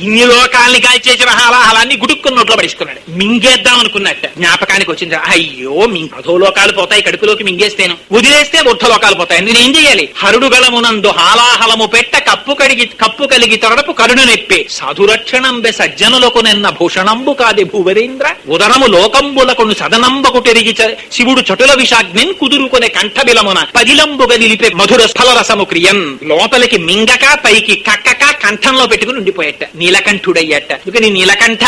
ఇన్ని లోకాల్ని కాల్చేసిన హాలాహలాన్ని గుడుక్కున్న నోట్లో పడేసుకున్నాడు. మింగేద్దాం అనుకున్నట్ట జ్ఞాపకానికి వచ్చింది. అయ్యో మీ అధోలోకాలు పోతాయి కడుపులోకి మింగేస్తేను. వదిలేస్తే ఉర్థ లోకాలు పోతాయి. నేనేం చేయాలి? హరుడుగలమునందు హాలాహలము పెట్ట కప్పు కడిగి కప్పు కలిగి తొడపు కరుణ నెప్పే. సాధురక్షణంబె సజ్జనులకు నిన్న భూషణంబు కాది భూవరేంద్ర ఉదరము లోకంబులకును సదనంబకు తిరిగి శివుడు చటుల విషాగ్నిన్ కుదురుకునే కంఠబిలమున పదిలంబుగా నిలిపే మధుర స్థలరసము క్రియన్. లోపలికి మింగక పైకి కక్కక కంఠంలో పెట్టుకుని ఉండిపోయట. నీలకంఠుడయ్యట. అందుకని నీలకంఠ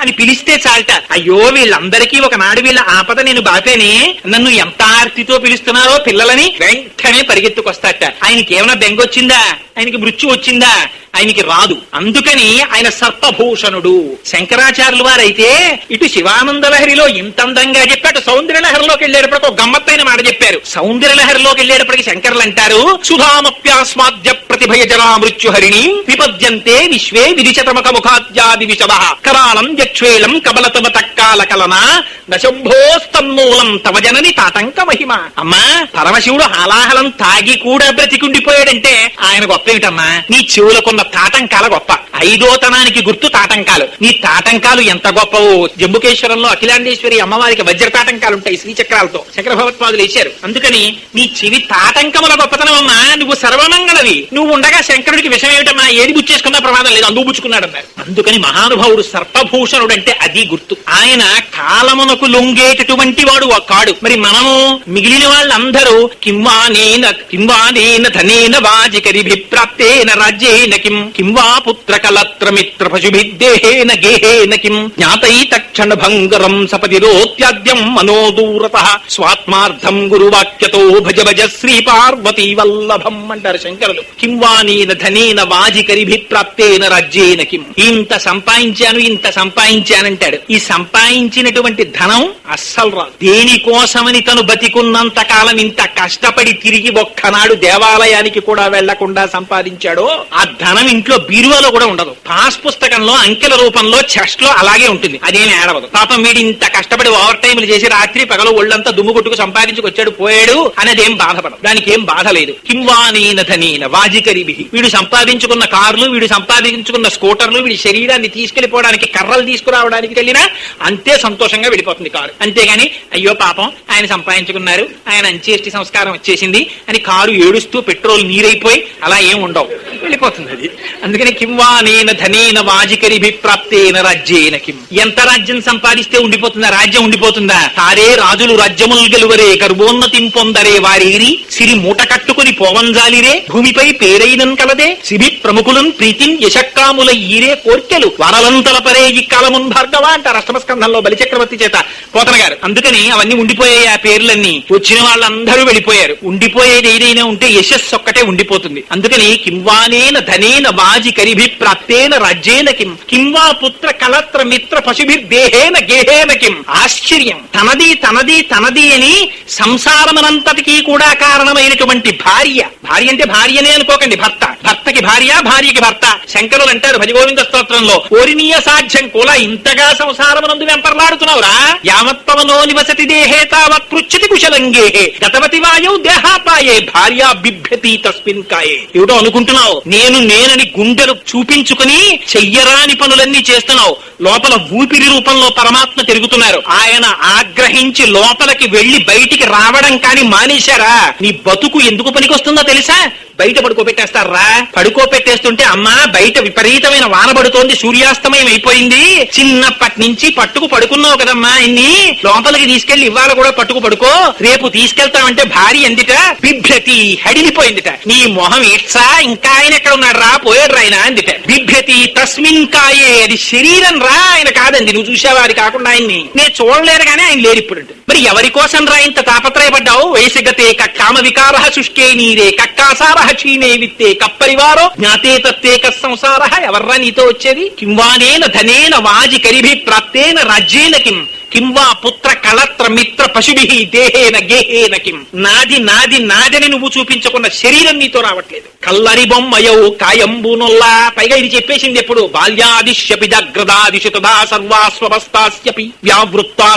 అని పిలిస్తే చాలట. అయ్యో వీళ్ళందరికీ ఒకనాడు వీళ్ళ ఆపద నేను బాపేనే. నన్ను ఎంత ఆర్తితో పిలుస్తున్నారో పిల్లలని వెంటనే పరిగెత్తుకొస్తాట ఆయనకి ఏమైనా బెంగొచ్చిందా ఆయనకి మృత్యు వచ్చిందా? ఆయనకి రాదు. అందుకని ఆయన సర్పభూషణుడు. శంకరాచార్యులు వారైతే ఇటు శివానందలహరిలో ఇంత అందంగా చెప్పాడు. సౌందర్యలహరిలోకి వెళ్ళేటప్పటికి ఒక గమ్మత్తైన మాట చెప్పారు. సౌందర్యలహరిలోకి వెళ్ళేటప్పటికి శంకర్లు అంటారు సుధామప్యాస్మాద్య ప్రతిభయ జనా మృత్యుహరిణి విపద్యంతే విశ్వే విరిచతమక ముఖాద్యాది విషవ కరాళం యక్షేళం కబలతమ తక్కాల కలన నశంభోస్తన్మూలం తవ జనని తాటంక మహిమ. అమ్మా పరమశివుడు హాలాహలం తాగి కూడా బ్రతికుండిపోయాడంటే ఆయన గొప్ప ఏమిటమ్మా నీ చెవులకున్న తాటంకాల గొప్ప. ఐదోతనానికి గుర్తు తాటంకాలు. నీ తాటంకాలు ఎంత గొప్పవు. జంబుకేశ్వరంలో అఖిలాండేశ్వరి అమ్మవారికి వజ్ర తాటంకాలు ఉంటాయి శ్రీచక్రాలతో. చక్రభవత్పాదులు వేశారు అందుకని నీ చెవి తాటంకముల గొప్పతనం అమ్మా నువ్వు సర్వమంగళవి. నువ్వు ఉండగా శంకరుడికి విషయం ఏమిటమ్మా ఏది బుచ్చేసుకున్నా ప్రమాదం లేదు. అందుకు బుచ్చుకున్నాడు అన్నారు అందుకని మహానుభావుడు సర్పభూషణుడు అంటే అది గుర్తు. ఆయన కాలమునకు లొంగేటటువంటి వాడు ఒక కాడు. మరి మనము మిగిలిన వాళ్ళందరూ కింవానేన కింవానేన ధనేన వాజికరి విప్రాప్తేన రాజ్యేన కిం కింవా పుత్ర కలత్రమిత్ర పశుభిద్దేహేన గేహేన కిం జ్ఞాతై తక్షణ భంగరం సపతిరోత్యాద్యం మనోదూరత స్వాత్మార్థం గురువాక్యతో భజ భజ శ్రీ పార్వతీ వల్లభం అంటారు శంకరులు. కింవానేన ధనేన వాజికరిభిప్రాప్తేన రాజ్యేన ఈయనకి ఇంత సంపాదించాను ఇంత సంపాదించానంటాడు. ఈ సంపాదించినటువంటి ధనం అస్సలు రాదు. దేనికోసమని తను బతికున్నంత కాలం ఇంత కష్టపడి తిరిగి ఒక్కనాడు దేవాలయానికి కూడా వెళ్ళకుండా సంపాదించాడో ఆ ధనం ఇంట్లో బీరువాలో కూడా ఉండదు. పాస్ పుస్తకంలో అంకెల రూపంలో చెస్ట్లో అలాగే ఉంటుంది. అదేమి ఏడవదు. పాపం వీడు ఇంత కష్టపడి ఓవర్ టైంలు చేసి రాత్రి పగలు ఒళ్ళంతా దుమ్ము కొట్టుకు సంపాదించుకొచ్చాడు పోయాడు అనేది ఏం బాధపడదు. దానికి ఏం బాధ లేదు. కింవానీన ధనీన వాజికరిభి. వీడు సంపాదించుకున్న కార్లు వీడు సంపాదించుకున్న స్కూటర్లు వీడి శరీరాన్ని తీసుకెళ్ళిపోవడానికి కర్రలు తీసుకురావడానికి వెళ్ళినా అంతే సంతోషంగా వెళ్ళిపోతుంది కారు. అంతేగాని అయ్యో పాపం ఆయన సంపాదించుకున్నారు ఆయన అంచేష్టి సంస్కారం వచ్చేసింది అని కారు ఏడుస్తూ పెట్రోల్ నీరైపోయి అలా ఏం ఉండవు. వెళ్ళిపోతుంది అది. అందుకని కింవానేన ధనేన వాజికరిభి ప్రాప్తేన రాజ్యేన కిం ఎంత రాజ్యం సంపాదిస్తే ఉండిపోతుందా? రాజ్యం ఉండిపోతుందా? తారే రాజులు రాజ్యములు గెలువరే గర్భోన్నతిం పొందరే వారేరి సిరి మూట కట్టుకుని పోవంజాలిరే భూమిపై పేరైనన్ కలదే సిరి ప్రముఖులం ప్రీతిం యశక్కాముల ఈరే కోర్కెలు వరలంతలపరే ఈ కాలమున్ భార్గవ అంటారు. అష్టమస్కంధంలో బలిచక్రవర్తి చేత. పోతన గారు అందుకని అవన్నీ ఉండిపోయాయి ఆ పేర్లన్నీ. వచ్చిన వాళ్ళందరూ వెళ్ళిపోయారు. ఉండిపోయేది ఏదైనా ఉంటే యశస్సు ఒక్కటే ఉండిపోతుంది. అందుకని కింవానేన ధనేన వాజి కరిభి ప్రాప్తేన రాజ్యేన కిం. కింవా పుత్ర కలత్ర మిత్ర పశుభిర్దేహేన గేహేన కిం. ఆశ్చర్యం. తనది తనది తనది అని సంసారమనంతటికీ కూడా కారణమైనటువంటి భార్య. భార్య అంటే భార్యనే అనుకోకండి భర్త. భర్తకి భార్య భార్యకి భర్త. శంకరులు అంటారు భజగోవింద స్తోత్రంలో ఓరినీయ సాధ్యం కూడా ఇంతగా సంసారమునందు వెంపర్లాడుతున్నావురా. యావత్పవనో నివసతి దేహే తావత్ పృచ్చతి కుశలంగేహే గతవతి వాయౌ దేహాపాయే భార్య బిభ్యతి తస్మిన్ కాయే. ఏమిటో అనుకుంటున్నావు? నేను నేనని గుండెలు చూపించుకుని చెయ్యరాని పనులన్నీ చేస్తున్నావు. లోపల ఊపిరి రూపంలో పరమాత్మ తిరుగుతున్నారు. ఆయన ఆగ్రహించి లోపలికి వెళ్ళి బయటికి రావడం కాని మానేశారా? నీ బతుకు ఎందుకు పనికొస్తుందో తెలుసా? బయట పడుకోబెట్టేస్తారా? పడుకోబెట్టేస్తుంటే అమ్మా బయట విపరీతమైన వాన పడుతోంది సూర్యాస్తమయం అయిపోయింది. చిన్నప్పటి నుంచి పట్టుకు పడుకున్నావు కదమ్మా ఇన్ని. లోపలికి తీసుకెళ్ళి ఇవాళ కూడా పట్టుకు పడుకో. రేపు తీసుకెళ్తామంటే భార్య ఎందుట? బిభ్యతి హడిలిపోయిందిట. నీ మొహం ఇట్సా ఇంకా ఆయన ఎక్కడ ఉన్నాడు రా పోయాడు ఆయన అందిట. బిభ్యతి తస్మిన్ కాయే అది శరీరం రా ఆయన కాదండి నువ్వు చూసావా అది కాకుండా ఆయన్ని? నేను చూడలేరు కానీ ఆయన లేరు ఇప్పుడు మరి ఎవరి కోసం రా ఇంత తాపత్రయపడ్డావు? వయసిగతే కామ వికార శుష్కే నీరే కక్కాసార సహచీనే విత్తే కప్పరివారో? జ్ఞాతే తత్తేక సంసార ఎవర్రా నీతో వచ్చేది? కింవానేన ధనేన వాజి కరిభి ప్రాప్తేన రాజ్యేన కిం? కింవా పుత్ర కళత్ర మిత్ర పశుభి దేహేన గేహేన కిం? నాది నాది నాదని నువ్వు చూపించకుండా శరీరం నీతో రావట్లేదు. కల్లరి బొమ్మయౌ కాయంబునొల్లా పైగా ఇది చెప్పేసింది ఎప్పుడు? బాల్యాదిశ్యపి జగ్రదాదిశు తదా సర్వాస్వస్తాస్యపి వ్యావృత్తా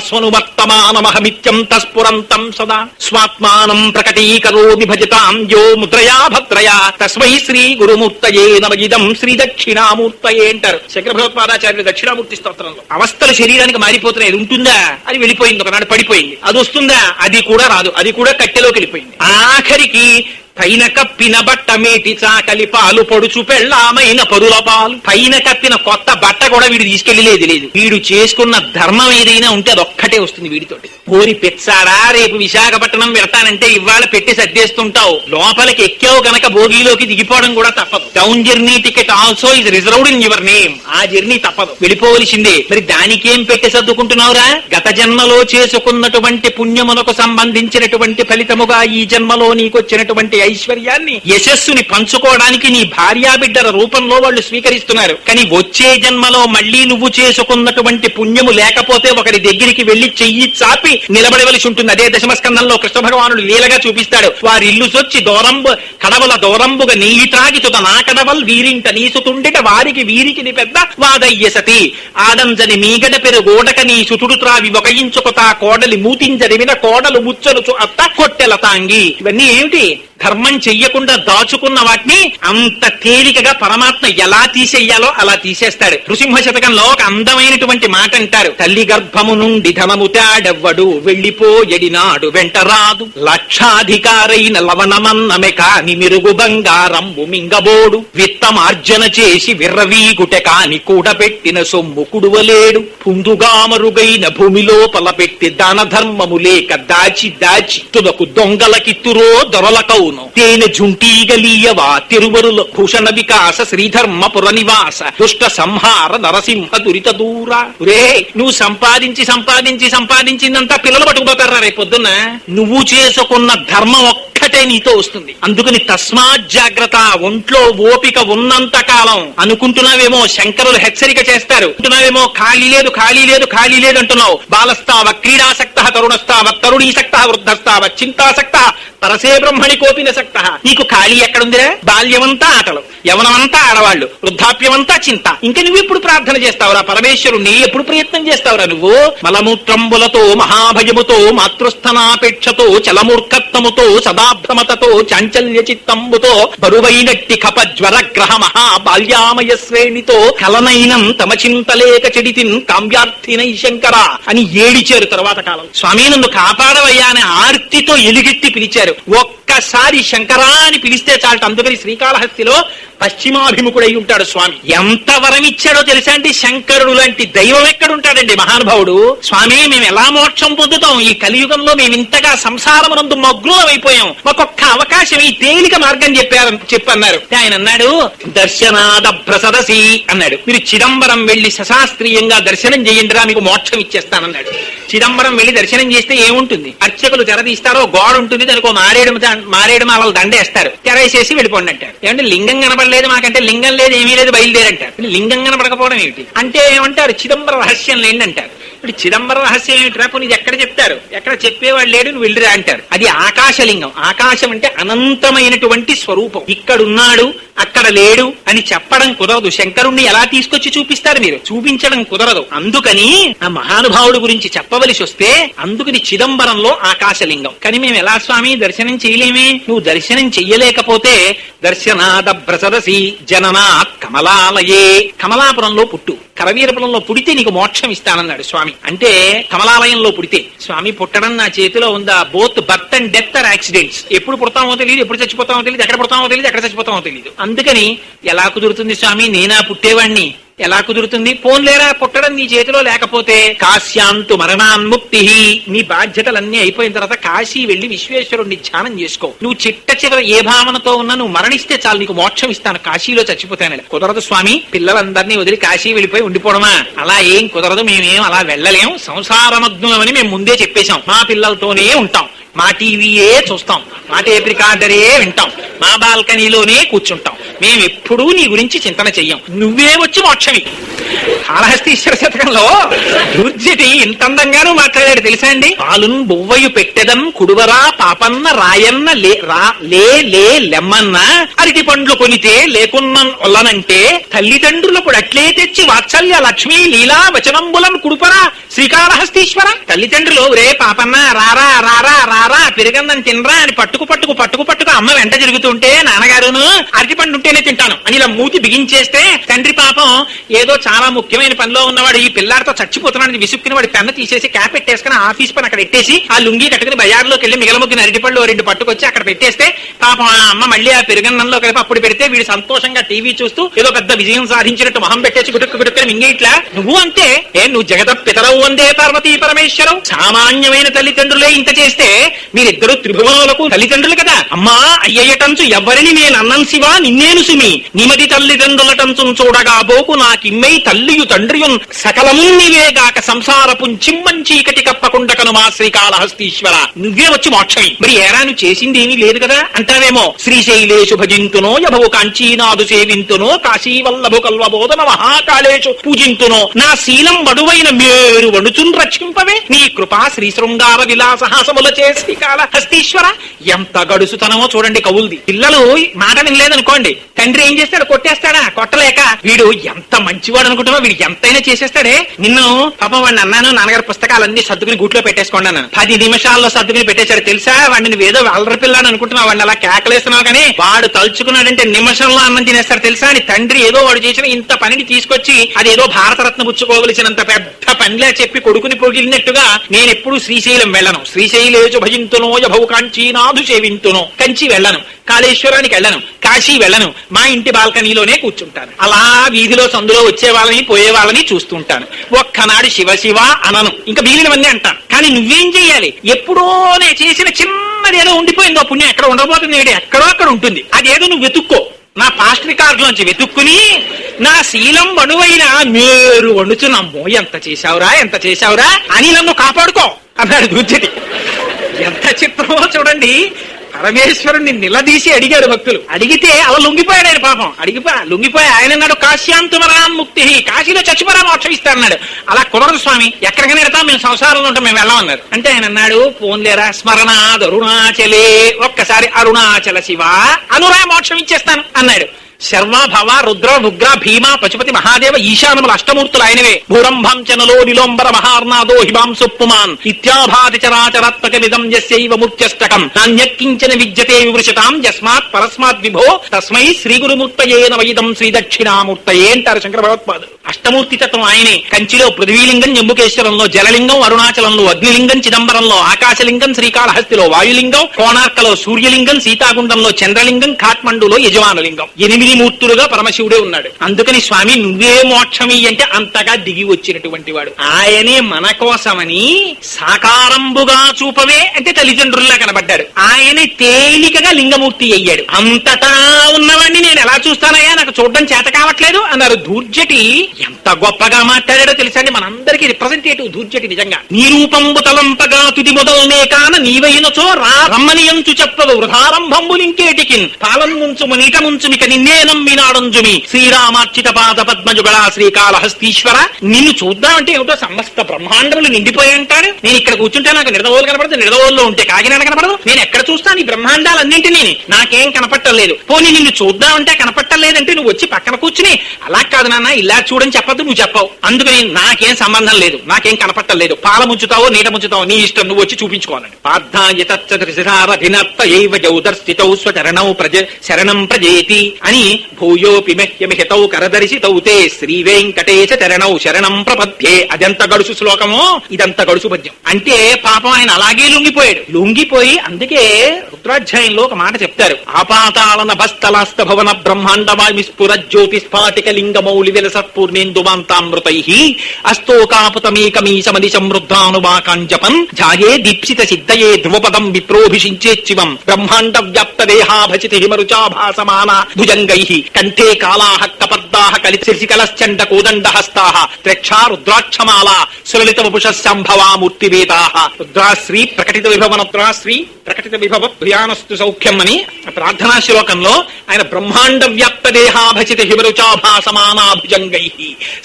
తస్ఫురంతం సదా. స్వాత్మానం ప్రకటీకరోమి భజతాం యో ముద్రయా భద్రయా. తస్మై శ్రీ గురుమూర్తయే నమగిదం శ్రీ దక్షిణామూర్తయే అంటారు శంకర భగవత్పాదాచార్యులు దక్షిణామూర్తి స్తోత్రంలో. అవస్థలు శరీరానికి మారిపోతున్నాయి. ఉంటుంది. ఉంటుందా అది వెళ్ళిపోయింది. ఒకనాడు పడిపోయింది. అది వస్తుందా? అది కూడా రాదు. అది కూడా కట్టెలోకి వెళ్ళిపోయింది. ఆఖరికి పైన కప్పిన బట్ట మేటి చాకలి పాలు పొడుచు పెళ్ళామైన పరుల పాలు. పైన కప్పిన కొత్త బట్ట కూడా వీడు తీసుకెళ్ళేదు లేదు. వీడు చేసుకున్న ధర్మం ఏదైనా ఉంటే అది ఒక్కటే వస్తుంది వీడితోటి. కోరి పెచ్చాడా? రేపు విశాఖపట్నం వెళ్తానంటే ఇవాళ పెట్టి సర్దేస్తుంటావు. లోపలికి ఎక్కావు గనక భోగిలోకి దిగిపోవడం కూడా తప్పదు. Down journey ticket also is reserved in your name ఆ జర్నీ తప్పదు. వెళ్ళిపోవలసిందే. మరి దానికేం పెట్టి సర్దుకుంటున్నావురా? గత జన్మలో చేసుకున్నటువంటి పుణ్యమునకు సంబంధించినటువంటి ఫలితముగా ఈ జన్మలో నీకొచ్చినటువంటి ఐశ్వర్యాన్ని యశస్సుని పంచుకోవడానికి నీ భార్యాబిడ్డల రూపంలో వాళ్ళు స్వీకరిస్తున్నారు. కానీ వచ్చే జన్మలో మళ్ళీ నువ్వు చేసుకున్నటువంటి పుణ్యము లేకపోతే ఒకరి దగ్గరికి వెళ్ళి చెయ్యి చాపి నిలబడవలసి ఉంటుంది. అదే దశమస్కందంలో కృష్ణ భగవానుడు లీలగా చూపిస్తాడు. వారి ఇల్లు సొచ్చి దూరంబు కడవల దూరంబుగా నీయి త్రాగి తుత నా కడవల్ వీరింట నీసుతుండిట వారికి వీరికి నీ పెద్ద వాదయ్యసతి ఆడంజని మీగడ పెరుగోడక నీ సుతుడు త్రావి ఒక కోడలి మూతింజరిమిన కోడలు ముచ్చలుచు అత్త కొట్టెల తాంగి. ఇవన్నీ ఏమిటి? ధర్మ చెయ్యకుండా దాచుకున్న వాటిని అంత తేలికగా పరమాత్మ ఎలా తీసేయాలో అలా తీసేస్తాడు. నృసింహ శతకంలో ఒక అందమైనటువంటి మాట అంటారు. తల్లి గర్భము నుండి ధనము తాడెవ్వడు వెళ్ళిపోయడినాడు వెంట రాదు. లక్షాధికారైన లవణమన్నమె కాని మిరుగు బంగారంబు మింగబోడు. విత్తమార్జన చేసి విర్రవీగుటె కాని కూడబెట్టిన సొమ్ము కుడువలేడు. పుందుగా మరుగైన భూమిలో పలపెట్టి దాన ధర్మము లేక దాచి దాచి తుదకు దొంగలకిత్తురో దొరలకౌను. తేనె జుంటీగలీయవా తిరువరుల భూషణ వికాస శ్రీధర్మ పురనివాస దుష్ట సంహార నరసింహ దురిత దూర. రే నువ్వు సంపాదించి సంపాదించి సంపాదించిందంతా పిల్లలు పట్టుకుపోతారా రేపు పొద్దున్న? నువ్వు చేసుకున్న ధర్మం ఒక్కటే నీతో వస్తుంది. అందుకని తస్మాత్ జాగ్రత్త ఒంట్లో ఓపిక ఉన్నంత కాలం. అనుకుంటున్నావేమో శంకరులు హెచ్చరిక చేస్తారు. అంటున్నావేమో ఖాళీ లేదు ఖాళీ లేదు ఖాళీ లేదు అంటున్నావు. బాలస్తావ క్రీడాసక్త తరుణస్తావ తరుణీసక్త వృద్ధస్తావ చింతాసక్త తరసే బ్రహ్మణి కోపిన వ్యసక్త నీకు ఖాళీ ఎక్కడుందిరా? బాల్యమంతా ఆటలు యవనమంతా ఆడవాళ్ళు వృద్ధాప్యమంతా చింత. ఇంకా నువ్వు ఎప్పుడు ప్రార్థన చేస్తావురా? పరమేశ్వరుణ్ణి ఎప్పుడు ప్రయత్నం చేస్తావురా నువ్వు? మలమూత్రంబులతో మహాభయముతో మాతృస్థనాపేక్షతో చలమూర్ఖత్వముతో సదాభ్రమతతో చాంచల్య చిత్తంబుతో బరువైనట్టి కప జ్వర గ్రహ మహా బాల్యామయ శ్రేణితో కలనైనం తమ చింతలేక చెడితిన్ కామ్యార్థినై శంకర అని ఏడిచారు తర్వాత కాలం. స్వామి నన్ను కాపాడవయ్యా అని ఆర్తితో ఎలుగెత్తి పిలిచారు. ఒక్కసారి శంకరా అని పిలిస్తే చాలట అందుకని శ్రీకాళహస్తిలో పశ్చిమాభిముఖుడై ఉంటాడు స్వామి. ఎంత వరం ఇచ్చాడో తెలుసా అండి శంకరుడు లాంటి దైవం ఎక్కడుంటాడండి మహానుభావుడు? స్వామి మేము ఎలా మోక్షం పొందుతాం? ఈ కలియుగంలో మేము ఇంతగా సంసారమునందు మగ్నం అయిపోయాం మాకొక్క అవకాశం ఈ తేలిక మార్గం చెప్పారు చెప్పన్నారు. ఆయన అన్నాడు దర్శనాద ప్రసదసి అన్నాడు. మీరు చిదంబరం వెళ్ళి సశాస్త్రీయంగా దర్శనం చేయండిరా మీకు మోక్షం ఇచ్చేస్తానన్నాడు. చిదంబరం వెళ్ళి దర్శనం చేస్తే ఏముంటుంది? అర్చకులు తెరదీస్తారో గోడ ఉంటుంది దానికి ఒక మారేడు మారేడు మాలలు దండేస్తారు. తెరేసేసి వెళ్ళిపోండి అంటారు. ఏమంటే లింగం కనపడలేదు మాకంటే లింగం లేదు ఏమీ లేదు బయలుదేరంటారు. లింగం కనపడకపోవడం ఏమిటి? అంటే ఏమంటారు? చిదంబర రహస్యం లేండి అంటారు ఇప్పుడు చిదంబర రహస్యం ఏమిటి రేపు నీది ఎక్కడ చెప్తారు? ఎక్కడ చెప్పేవాడు లేడు నువ్వు వెళ్ళిరా అంటారు. అది ఆకాశలింగం. ఆకాశం అంటే అనంతమైనటువంటి స్వరూపం. ఇక్కడున్నాడు అక్కడ లేడు అని చెప్పడం కుదరదు. శంకరుణ్ణి ఎలా తీసుకొచ్చి చూపిస్తారు మీరు? చూపించడం కుదరదు. అందుకని ఆ మహానుభావుడు గురించి చెప్పవలసి వస్తే అందుకని చిదంబరంలో ఆకాశలింగం. కానీ మేము ఎలా స్వామి? దర్శనం చేయలేమే. నువ్వు దర్శనం చెయ్యలేకపోతే దర్శనాద బ్రసదసి జననాత్ కమలాలయే. కమలాపురంలో పుట్టు. కరవీరపురంలో పుడితే నీకు మోక్షం ఇస్తానన్నాడు స్వామి. అంటే కమలాలయంలో పుడితే. స్వామి పుట్టడం నా చేతిలో ఉందా? Both birth and death are accidents ఎప్పుడు పుడతామో తెలియదు ఎప్పుడు చచ్చిపోతామో తెలియదు ఎక్కడ పుడతామో తెలియదు ఎక్కడ చచ్చిపోతామో తెలియదు అందుకని ఎలా కుదురుతుంది స్వామి? నేనా పుట్టేవాణ్ణి. ఎలా కుదురుతుంది? పోన్లేరా పుట్టడం నీ చేతిలో లేకపోతే? కాశ్యాంతు మరణాన్ముక్తి నీ బాధ్యతలన్నీ అయిపోయిన తర్వాత కాశీ వెళ్ళి విశ్వేశ్వరుణ్ణి ధ్యానం చేసుకో. నువ్వు చిట్ట చివర ఏ భావనతో ఉన్నా నువ్వు మరణిస్తే చాలు. నీకు మోక్షం ఇస్తాను. కాశీలో చచ్చిపోతాను కుదరదు స్వామి. పిల్లలందరినీ వదిలి కాశీ వెళ్ళిపోయి ఉండిపోవడమా? అలా ఏం కుదరదు. మేమేం అలా వెళ్ళలేం. సంసారమగ్నులమని మేము ముందే చెప్పేశాం. మా పిల్లలతోనే ఉంటాం. మా టీవీయే చూస్తాం. మా టేప్ రికార్డరే వింటాం. మా బాల్కనీలోనే కూర్చుంటాం. మేము ఎప్పుడూ నీ గురించి చింతన చెయ్యం. నువ్వే వచ్చి మోక్షమి కాళహస్తీశ్వర శతకంలో దుర్జటి ఇంత అందంగానూ మాట్లాడాడు తెలుసా అండి? పాలున్ బొవ్వయు పెట్టెదం కుడువరా పాపన్న రాయన్న లే రా లే లే లెమ్మన్న అరటి పండ్లు కొనితే లేకున్న వల్లనంటే తల్లిదండ్రులకు అట్లే తెచ్చి వాత్సల్య లక్ష్మీ లీలా వచనంబులం కుడుపరా శ్రీకాళహస్తీశ్వర. తల్లిదండ్రులు రే పాపన్న రారా రారా రారా పెరిగందని తినరా అని పట్టుకు పట్టుకు పట్టుకు పట్టుకు అమ్మ వెంట జరుగుతుంటే నాన్నగారును అరటిపండు ఉంటేనే తింటాను. అని ఇలా మూతి బిగించేస్తే తండ్రి పాపం ఏదో చాలా ముఖ్యమైన పనిలో ఉన్నవాడు ఈ పిల్లాడితో చచ్చిపోతున్నాడని విసుక్కుని వాడి పెన్న తీసేసి క్యాప్ పెట్టేసుకుని ఆఫీస్ పని అక్కడ పెట్టేసి ఆ లుంగి కట్టుకుని బజార్లోకి వెళ్ళి మిగలముగ్గిన అరటిపళ్ళు రెండు పట్టుకొచ్చి అక్కడ పెట్టేస్తే పాపం ఆ అమ్మ మళ్ళీ ఆ పెరుగన్నంలో కలిపి అప్పుడు పెడితే వీడు సంతోషంగా టీవీ చూస్తూ ఏదో పెద్ద విజయం సాధించినట్టు మొహం పెట్టేసి గుడుక్కు గుడుక్కుని మింగేట్లా. నువ్వు అంతే ఏ నువ్వు జగత పితరవు అందే పార్వతీ పరమేశ్వరం సామాన్యమైన తల్లిదండ్రులే ఇంత చేస్తే మీరిద్దరు త్రిభువనులకు తల్లిదండ్రులు కదా. అమ్మా అయ్యటంచు ఎవరిని నేను అన్నం శివా నిన్నేను సుమి. నిమది తల్లిదండ్రులటంచు చూడగా బోకు నాకిమ్మై తల్లియు తండ్రియున్ సకలము నీవేగాక సంసారపు చిమ్మంచీకటి కప్పకుండకను మా శ్రీకాళహస్తీశ్వర. నువ్వే వచ్చి మోక్షమి. మరి ఏరాను చేసింది ఏమీ లేదు కదా? అంటావేమో శ్రీశైలేషు భజింతునో యభవు కాంచీనాథు సేవింతునో కాశీవల్లభు కల్వబోధన మహాకాళేశు పూజింతునో నా శీలం వడువైన మేరు వణుచున్ రక్షింపవే. నీ కృపా శ్రీ శృంగార విలాసహాసముల చేసి శ్రీకాళ హస్తీశ్వర ఎంత గడుసుతనమో చూడండి కవుల్ది. పిల్లలు మాట వినలేదనుకోండి తండ్రి ఏం చేస్తాడు? కొట్టేస్తాడా? కొట్టలేక వీడు ఎంత మంచివాడు అనుకుంటున్నా వీడు ఎంతైనా చేసేస్తాడే. నిన్ను పాపం వాడిని అన్నాను నాన్నగారు పుస్తకాలన్నీ సర్దుకుని గుట్లో పెట్టేసుకోండి అన్నాను పది నిమిషాల్లో సర్దుకుని పెట్టేశాడు తెలుసా? వాడిని ఏదో అల్లరి పిల్లని అనుకుంటున్నావు వాడిని అలా కేకలేస్తున్నావు కానీ వాడు తలుచుకున్నాడంటే నిమిషంలో అన్నం తినేస్తాడు తెలుసా? అని తండ్రి ఏదో వాడు చేసిన ఇంత పనిని తీసుకొచ్చి అదేదో భారతరత్న పుచ్చుకోవలసినంత పెద్ద పనిలా చెప్పి కొడుకుని పొగిలినట్టుగా నేను ఎప్పుడు శ్రీశైలం వెళ్ళను. శ్రీశైలేజు భజింతునో యభవు కాంచీనాథు సేవింతునో కంచి వెళ్ళను కాళేశ్వరానికి వెళ్ళను కాశీ వెళ్ళను మా ఇంటి బాల్కనీలోనే కూర్చుంటాను. అలా వీధిలో సందులో వచ్చే వాళ్ళని పోయే వాళ్ళని చూస్తుంటాను. ఒక్కనాడు శివ శివ అనను. ఇంకా మిగిలినవన్నీ అంటాను. కానీ నువ్వేం చెయ్యాలి? ఎప్పుడో నేను చేసిన చిన్నది ఏదో ఉండిపోయిందో పుణ్యం ఎక్కడ ఉండబోతుంది ఏడు ఎక్కడో అక్కడ ఉంటుంది. అదేదో నువ్వు వెతుక్కో. నా పాస్ట్ రికార్డులోంచి వెతుక్కుని నా శీలం వణువైన మీరు వండుచున్నాము ఎంత చేశావురా ఎంత చేశావురా అని నన్ను కాపాడుకో అన్నాడు దుర్జటి ఎంత చిత్రమో చూడండి. పరమేశ్వరుణ్ణి నిలదీసి అడిగాడు భక్తులు. అడిగితే అలా లొంగిపోయాడు ఆయన పాపం. అడిగిపో లొంగిపోయి ఆయన అన్నాడు కాశ్యాంతుమరాం ముక్తి. కాశీలో చచ్చిపోరా మోక్షం అన్నాడు. అలా కుదరదు స్వామి. ఎక్కడికైనా వెళ్తాం మేము సంసారంలో ఉంటాం మేము వెళ్ళమన్నారు అంటే ఆయన అన్నాడు పోన్లేరా స్మరణాద్ అరుణాచలే ఒక్కసారి అరుణాచల శివ. అనురా మోక్షం ఇచ్చేస్తాను అన్నాడు. శర్మ భవ రుద్ర ఉగ్ర భీమ పశుపతి మహాదేవ ఈశానముల అష్టమూర్తులు ఆయనవే. భూరంభం చనలో నిలోంబర మహార్నాదో హిమాంసు పుమాన్ ఇత్యాభాతి చరాచరాత్మక విధం యస్యైవ ముత్యష్టకం నాణ్యక్కించన విద్యతే వివృషతాం యస్మాత్ పరస్మాత్ విభో. తస్మై శ్రీ గురుమూర్తయే నవయిదం శ్రీ దక్షిణామూర్తయే అంటారు శంకర భగవత్పాదు. అష్టమూర్తి తత్వం ఆయనే. కంచిలో పృథ్వీలింగం జంబుకేశ్వరంలో జలలింగం అరుణాచలంలో అగ్నిలింగం చిదంబరంలో ఆకాశలింగం శ్రీకాళహస్తిలో వాయులింగం కోణార్కలో సూర్యలింగం సీతాగుండంలో చంద్రలింగం కాఠ్మండులో యజమానులింగం. ఎనిమిది మూర్తులుగా పరమశివుడే ఉన్నాడు. అందుకని స్వామి నువ్వే మోక్షమి అంటే అంతగా దిగి వచ్చినటువంటి వాడు. ఆయనే మన కోసమని సాకారంబుగా చూపవే అంటే తల్లిదండ్రుల్లా కనబడ్డాడు. ఆయనే తేలికగా లింగమూర్తి అయ్యాడు. అంతటా ఉన్నవాడిని నేను ఎలా చూస్తానయ్యా? నాకు చూడడం చేత కావట్లేదు అన్నారు దూర్జటి ఎంత గొప్పగా మాట్లాడాడో తెలుసండి మనందరికీ రిప్రజెంటేటివ్ దూర్జటి నిజంగా. నీ రూపంబు తలంపగా తుది మొదలనే కాన నీవైనచో రా రమ్మనియంచు చెప్పదు వృధారంభంబులింకేటికిన్ పాలం ముంచుము నీట ముంచుమిక నిన్నే నమ్మినాడంజుమి శ్రీరామార్చిత పాద పద్మజుగళ శ్రీకాళహస్తీశ్వర. నిన్ను చూద్దామంటే ఏమిటో సమస్త బ్రహ్మాండములు నిండిపోయి అంటాడు నేను ఇక్కడ కూర్చుంటే నాకు నిడదవోలు కనపడదు నిడదవోల్లో ఉంటే కాకినాడ కనపడదు. నేను ఎక్కడ చూస్తాను ఈ బ్రహ్మాండాలన్నింటినీ? నాకేం కనపట్టలేదు పోనీ నిన్ను చూద్దామంటే కనపట్టలేదంటే నువ్వు వచ్చి పక్కన కూర్చుని అలా కాదు నాన్న ఇలా చూడని చెప్పద్దు నువ్వు చెప్పవు. అందుకని నాకేం సంబంధం లేదు. నాకేం కనపట్టలేదు పాల ముంచుతావో నీట ముంచుతావో నీ ఇష్టం నువ్వు వచ్చి చూపించుకోవాలని. పార్థాయతత్సరారధినత్త ఏవ స్వచరణౌ ప్రజ శరణం ప్రజేతి అని భూయోపి మహ్యమిహితౌ కరదర్శితౌ తే శ్రీ వెంకటేశ చరణౌ శరణం ప్రపద్యే. అదంత గడుసు శ్లోకము ఇదంత గడుసు పద్యం. అంటే పాపం ఆయన అలాగే లొంగిపోయాడు. లొంగిపోయి అందుకే రుద్రాధ్యాయంలో ఒక మాట చెప్తారు. ఆపాతాళన భస్తలాస్త భవన బ్రహ్మాండవామి స్ఫుర జ్యోతి స్ఫాటిక లింగమౌలి విలస పూర్ణేందుమాంతామృతై అస్తోకాపుతమేకమీ సమది సమృద్ధానువాకాంజపన్ ఝాయే దీప్సిత సిద్ధయే ధ్రువపదం విప్రోభిషించేచ్చివం బ్రహ్మాండ వ్యాప్త దేహాభచితి హిమరుచాభాసమాన భుజంగై భుజంగై కంఠే కాళాహ కపర్దాహ కలిశికలశ్చండ కోదండ హస్తాహ త్రక్షా రుద్రాక్షమాల సులలిత వపుష సంభవా మూర్తివేదాహ రుద్రాశ్రీ ప్రకటిత విభవన రుద్రాశ్రీ ప్రకటిత విభవ భయానస్తు సౌఖ్యం అని ప్రార్థనా శ్లోకంలో ఆయన బ్రహ్మాండ వ్యాప్త దేహాభచిత హిమరుచాభాసమానాభుజంగై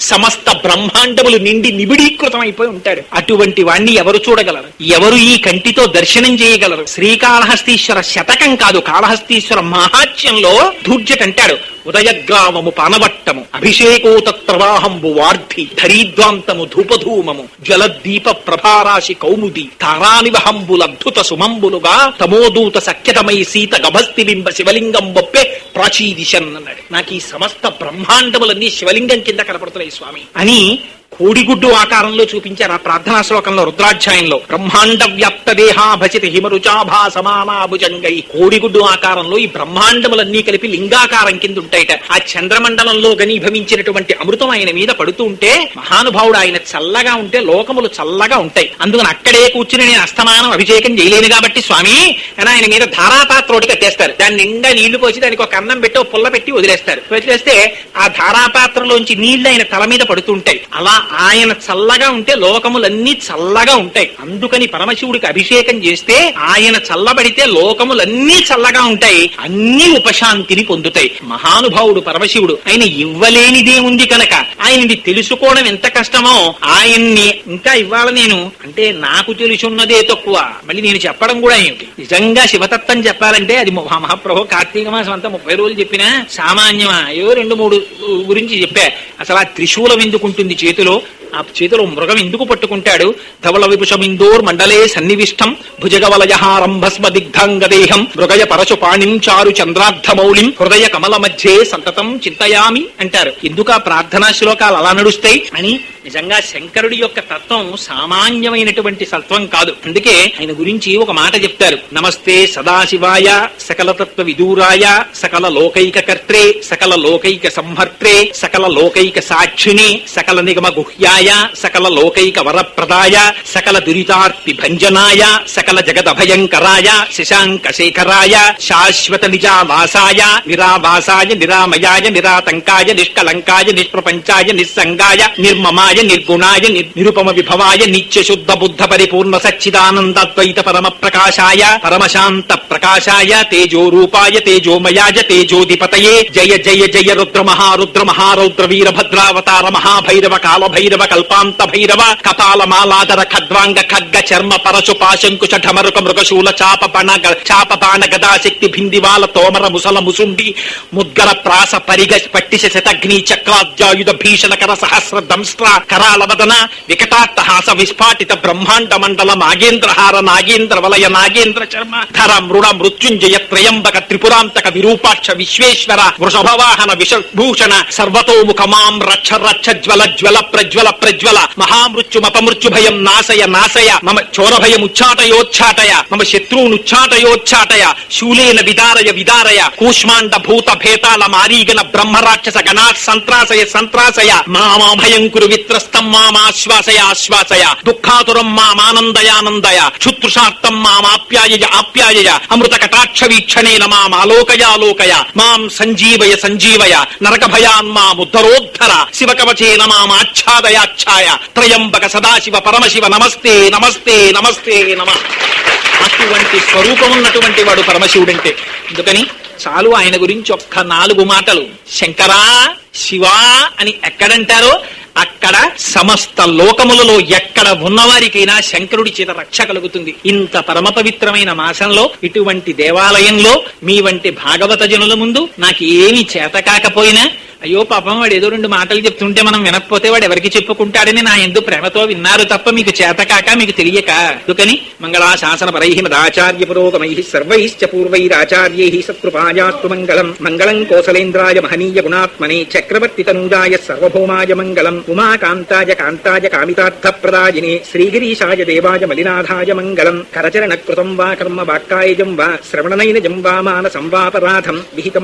సమస్త బ్రహ్మాండములు నిండి నిబిడీకృతమైపోయి ఉంటాడు అటువంటి వాణ్ణి ఎవరు చూడగలరు ఎవరు ఈ కంటితో దర్శనం చేయగలరు శ్రీకాళహస్తీశ్వర శతకం కాదు కాళహస్తీశ్వర మహాత్యంలో ధూర్జట్ అంటాడు ఉదయగ్రామము పానవట్టము అభిషేకోత ప్రవాహంబు వార్ధి ధరీద్వాంతము ధూపధూమము జలదీప ప్రభారాశి కౌముది తారానివహంబుల అద్భుత సుమంబులుగా తమోదూత సఖ్యతమై సీత గభస్తి బింబ శివలింగం బొప్పే ప్రాచీదిశన్ అన్నాడు నాకు ఈ సమస్త బ్రహ్మాండములన్నీ శివలింగం కింద కనపడుతున్నాయి స్వామి. అని కోడిగుడ్డు ఆకారంలో చూపించారు ఆ ప్రార్థనా శ్లోకంలో రుద్రాధ్యాయంలో. బ్రహ్మాండ వ్యాప్త దేహాభచిత హిమరుచాభా సమానాభుజంగై. కోడిగుడ్డు ఆకారంలో ఈ బ్రహ్మాండములన్నీ కలిపి లింగాకారం కింద ఉంటాయట ఆ చంద్రమండలంలో గనీభవించినటువంటి అమృతం ఆయన మీద పడుతూ ఉంటే మహానుభావుడు ఆయన చల్లగా ఉంటే లోకములు చల్లగా ఉంటాయి. అందుకని అక్కడే కూర్చుని నేను అస్తమానం అభిషేకం చేయలేను కాబట్టి స్వామి అని ఆయన మీద ధారాపాత్ర ఒకటి కట్టేస్తారు. దాని నిండా నీళ్ళు పోసి దానికి ఒక అన్నం పెట్టి పుల్ల పెట్టి వదిలేస్తారు. వదిలేస్తే ఆ ధారాపాత్రలోంచి నీళ్ళు ఆయన తల మీద పడుతుంటాయి అలా ఆయన చల్లగా ఉంటే లోకములన్నీ చల్లగా ఉంటాయి. అందుకని పరమశివుడికి అభిషేకం చేస్తే ఆయన చల్లబడితే లోకములన్నీ చల్లగా ఉంటాయి. అన్ని ఉపశాంతిని పొందుతాయి. మహానుభావుడు పరమశివుడు ఆయన ఇవ్వలేనిదేముంది కనుక ఆయనది తెలుసుకోవడం ఎంత కష్టమో ఆయన్ని ఇంకా ఇవ్వాలి నేను. అంటే నాకు తెలుసున్నదే తక్కువ. మళ్ళీ నేను చెప్పడం కూడా ఏమిటి? నిజంగా శివతత్వం చెప్పాలంటే అది మహా- మహాప్రభు కార్తీక మాసం అంతా ముప్పై రోజులు చెప్పినా సామాన్యమా? ఏవో రెండు మూడు గురించి చెప్పా. అసలు ఆ త్రిశూలం ఎందుకుంటుంది చేతిలో? ఆ చేతిలో మృగం ఎందుకు పట్టుకుంటాడు? ధవళ విపుషమిందోర్ మండలే సన్నివిష్టం. భుజగవలయహారంభస్మ దిగ్ధాంగదేహం. మృగయ పరశు పాణిం చారు చంద్రార్థమౌళిం హృదయ కమల మధ్యే సంతతం చింతయామి అంటారు. ఎందుకు ఆ ప్రార్థనా శ్లోకాలు అలా నడుస్తాయి? అని నిజంగా శంకరుడి యొక్క తత్వం సామాన్యమైనటువంటి సత్వం కాదు. అందుకే ఆయన గురించి ఒక మాట చెప్తారు. నమస్తే సదాశివాయ సకల తత్వ విదూరాయ సకల లోకైక కర్త్రే సకల లోకైక సంహర్త్రే సకల లోకైక సాక్షిని సకల నిగమ గుహ్యాయ సకల లోకైక వరప్రదాయ సకల దురితార్తి భంజనాయ సకల జగదభయంకరాయ శశాంక శేఖరాయ శాశ్వత నిజావాసాయ నిరావాసాయ నిరామయాయ నిరాతంకాయ నిష్కలంకాయ నిష్ప్రపంచాయ నిస్సంగాయ నిర్మమాయ నిర్గుణాయ నిరుపమ విభవాయ నిత్య శుద్ధ బుద్ధ పరిపూర్ణ సచ్చిదానందద్వైత పరమ ప్రకాశాయ పరమశాంత ప్రకాశాయ తేజోరూపాయ తేజోమయాయ తేజోధిపతయే. జయ జయ జయ రుద్ర మహారుద్ర మహారౌద్ర వీరభద్రావతార మహాభైరవ కాల భైరవ కల్పాంత భైరవ కపాల మాలాదర ఖద్వాంగ ఖడ్గ చర్మ పరశు పాశంకుశ ఢమరుక మృగశూల చాప పణ చాప బాణ గదాశక్తి భిందివాల తోమర ముసల ముసుండి ముద్గర ప్రాస పరిగ పట్టిశ శతగ్ని చక్రాద్యాయుధ భీషణకర సహస్ర దంస్ట్ర కరాల వదన వికటాట్టహాస విస్ఫాటిత బ్రహ్మాండ మండల నాగేంద్రహార నాగేంద్ర వలయ నాగేంద్ర చర్మ ధర మృణ మృత్యుంజయ త్రయంబక త్రిపురాంతక విరూపాక్ష విశ్వేశ్వర వృషభవాహన విషభూషణ సర్వతోముఖమాం రక్ష రక్ష జ్వల జ్వల ప్రజ్వల ప్రజ్వల మహామృత్యుమపమృత్యు భయం నాశయ నాశయ మమ చోర ఉచ్చాటయోచ్చాటయ మమ శత్రూనుచ్చాటయోచ్చాటయ శూలేన విదారయ విదారయ కూష్మాండ భూత భేతాల మారీగణ బ్రహ్మరాక్షస గణా సంత్రాసయ సంత్రాసయ మామా భయంకురు విత్రస్తం మామాశ్వాసయ ఆశ్వాసయ దుఃఖాతురం మామానందయానందయ క్షుతృషార్థం మామాప్యాయయ ఆప్యాయయ అమృత కటాక్ష వీక్షణేన మామాలోకయాలోకయ మాం సంజీవయ సంజీవయ నరక భయాన్ మాముద్ధరోద్ధర శివకవచేన మామాచ్ఛాదయ మామాచ్ఛాదయాచ్ఛాయ త్రయంబక సదాశివ పరమశివ నమస్తే నమస్తే నమస్తే నమ. అటువంటి స్వరూపం ఉన్నటువంటి వాడు పరమశివుడంటే. అందుకని చాలు ఆయన గురించి ఒక్క నాలుగు మాటలు. శంకరా శివా అని ఎక్కడంటారో అక్కడ సమస్త లోకములలో ఎక్కడ ఉన్నవారికైనా శంకరుడి చేత రక్ష కలుగుతుంది. ఇంత పరమ పవిత్రమైన మాసంలో ఇటువంటి దేవాలయంలో మీ వంటి భాగవత జనుల ముందు నాకు ఏమి చేత కాకపోయినా అయ్యో పాపం వాడు ఏదో రెండు మాటలు చెప్తుంటే మనం వినకపోతే వాడు ఎవరికి చెప్పుకుంటాడని నా ఎందు ప్రేమతో విన్నారు తప్ప మీకు చేతకాక మీకు తెలియక. అందుకని మంగళా శాసన పరై మదాచార్య పురోగమై సర్వైశ్చ పూర్వైరాచార్యై సత్కృపాయాస్తు మంగళం. మంగళం కోసలేంద్రాయ మహనీయ గుణాత్మనే చక్రవర్తి తనూజాయ సర్వభౌమాయ మంగళం. ఉమాకాంతాయ కాంతాయ కామితార్థ ప్రదాయినే శ్రీగిరీశాయ దేవాయ మలినాథాయ మంగళం. కరచరణ కృతం వా కర్మ వాక్కాయజం వా శ్రవణనైనజం వా మానసం వాపరాధం విహిత